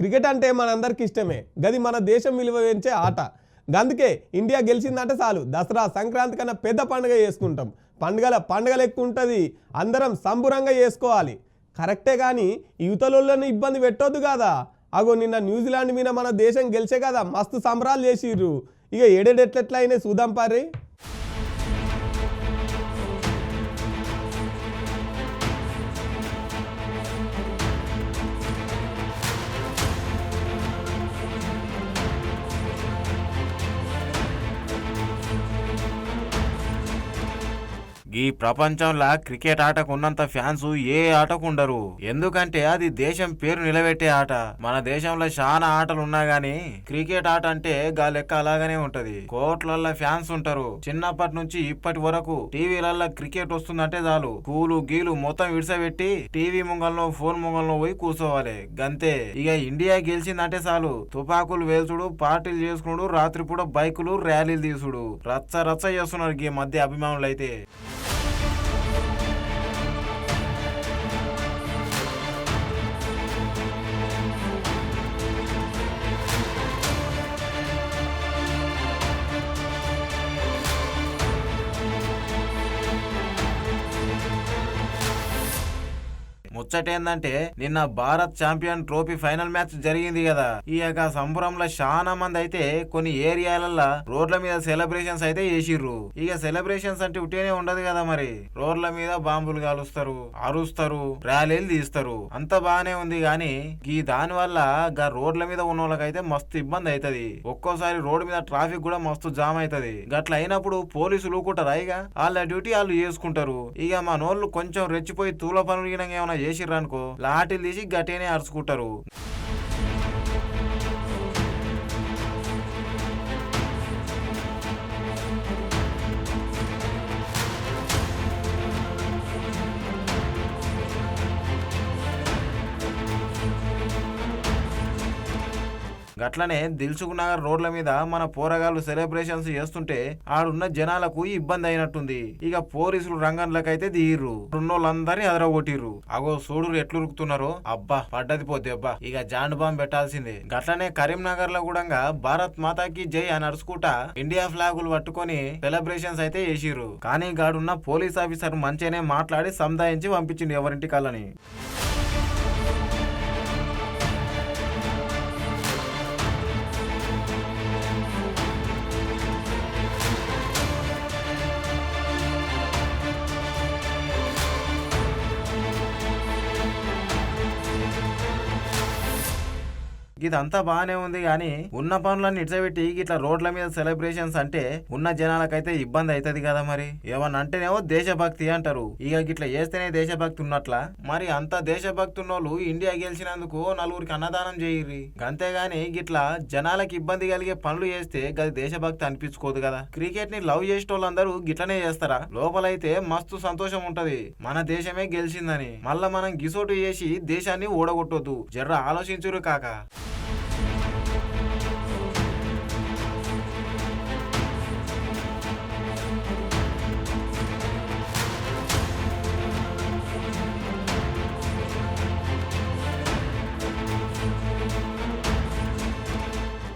Cricket అంటే మనందరికి ఇష్టమే. గది మన దేశం విలువ పెంచే ఆట. అందుకే ఇండియా గెలిచిందంటే చాలు. దసరా సంక్రాంతి కన్నా పెద్ద పండుగ చేసుకుంటాం. పండుగల పండుగలు ఎక్కువ ఉంటుంది. అందరం సంబురంగా చేసుకోవాలి. కరెక్టే కానీ యువతలోళ్ళని ఇబ్బంది పెట్టొద్దు కదా అగో నిన్న న్యూజిలాండ్ మీద మన దేశం గెలిచే కదా మస్తు సంబరాలు చేసిర్రు. ఇక ఎడెడెట్లెట్లయినా అయినా చూద్దాం పారి ఈ ప్రపంచంలో క్రికెట్ ఆటకు ఉన్నంత ఫ్యాన్స్ ఏ ఆటకు ఉండరు ఎందుకంటే అది దేశం పేరు నిలబెట్టే ఆట. మన దేశంలో చాలా ఆటలు ఉన్నా గానీ క్రికెట్ ఆట అంటే గా లెక్క అలాగనే ఉంటది. కోట్లల్లో ఫ్యాన్స్ ఉంటారు. చిన్నప్పటి నుంచి ఇప్పటి వరకు టీవీలల్లో క్రికెట్ వస్తుందంటే చాలు. కూలు గీలు మొత్తం విడిసబెట్టి టీవీ ముంగల్లో ఫోన్ ముంగల్లో పోయి కూర్చోవాలి. గంతే. ఇక ఇండియా గెలిచిందంటే చాలు. తుపాకులు వేల్చుడు పార్టీలు చేసుకున్నాడు రాత్రిపూట బైకులు ర్యాలీలు తీసుడు. రచ్చ రచ్చ చేస్తున్నారు ఈ మధ్య అభిమానులు అయితే ముచ్చటేందంటే నిన్న Bharat champion trophy final match జరిగింది కదా. ఈ యొక్క సంబరంలో చాలా మంది అయితే కొన్ని ఏరియాలల్లో రోడ్ల మీద సెలబ్రేషన్స్ అయితే చేసిర్రు. ఇక సెలబ్రేషన్స్ అంటే ఉట్టినే ఉండదు కదా మరి. రోడ్ల మీద బాంబులు కాలుస్తారు అరుస్తారు ర్యాలీలు తీస్తారు. అంత బాగానే ఉంది గాని ఈ దాని వల్ల గా రోడ్ల మీద ఉన్న వాళ్ళకైతే మస్తు ఇబ్బంది అవుతుంది ఒక్కోసారి రోడ్డు మీద ట్రాఫిక్ కూడా మస్తు జామ్ అవుతుంది గట్ల అయినప్పుడు పోలీసులు ఊకుంటారా ఇక? వాళ్ళ డ్యూటీ వాళ్ళు చేసుకుంటారు. ఇక మా నోళ్ళు కొంచెం రెచ్చిపోయి తూల పనులు ఏమైనా చేసిర్రు అనుకో లాఠీలు తీసి గట్టిగానే అరుచుకుంటారు. గట్లనే దిల్సుఖ్ నగర్ రోడ్ల మీద మన పోరగాళ్ళు సెలబ్రేషన్స్ చేస్తుంటే ఆడున్న జనాలకు ఇబ్బంది అయినట్టుంది. ఇక పోలీసులు రంగంలోకైతే దిగిర్రు ఉన్నోళ్ళందరినీ అదరగొట్టిర్రు. అగో సూడురు ఎట్లు ఉరుకుతున్నారో అబ్బా పడ్డది పోతే అబ్బా. ఇక జాండ్ బాంబ్ పెట్టాల్సిందే. గట్లనే కరీంనగర్లో కూడా భారత్ మాతాకి జై అని అరుచుకుంటా ఇండియా ఫ్లాగులు పట్టుకొని సెలబ్రేషన్స్ అయితే చేసిర్రు. కానీ గాడున్న పోలీస్ ఆఫీసర్ మంచిగానే మాట్లాడి సంధాయించి పంపించిండు ఎవరింటి కళ్ళని ఇదంతా బాగానే ఉంది కానీ ఉన్న పనులన్నీ ఇడ్చబెట్టి ఇట్లా రోడ్ల మీద సెలబ్రేషన్స్ అంటే ఉన్న జనాలకైతే ఇబ్బంది అవుతుంది కదా మరి. ఏమన్నా అంటేనేమో దేశభక్తి అంటారు. ఇక గిట్లా చేస్తేనే దేశభక్తి ఉన్నట్లా. మరి అంత దేశభక్తి ఉన్నోళ్ళు ఇండియా గెలిచినందుకు నలుగురికి అన్నదానం చేయర్రి. అంతేగాని గిట్లా జనాలకి ఇబ్బంది కలిగే పనులు చేస్తే గది దేశభక్తి అనిపించుకోదు కదా. క్రికెట్ని లవ్ చేసేటోళ్ళందరూ గిట్లనే చేస్తారా? లోపలైతే మస్తు సంతోషం ఉంటది. మన దేశమే గెలిచిందని. మళ్ళా మనం గిసోటు చేసి దేశాన్ని ఓడగొట్టొద్దు. జర్ర ఆలోచించురు కాక.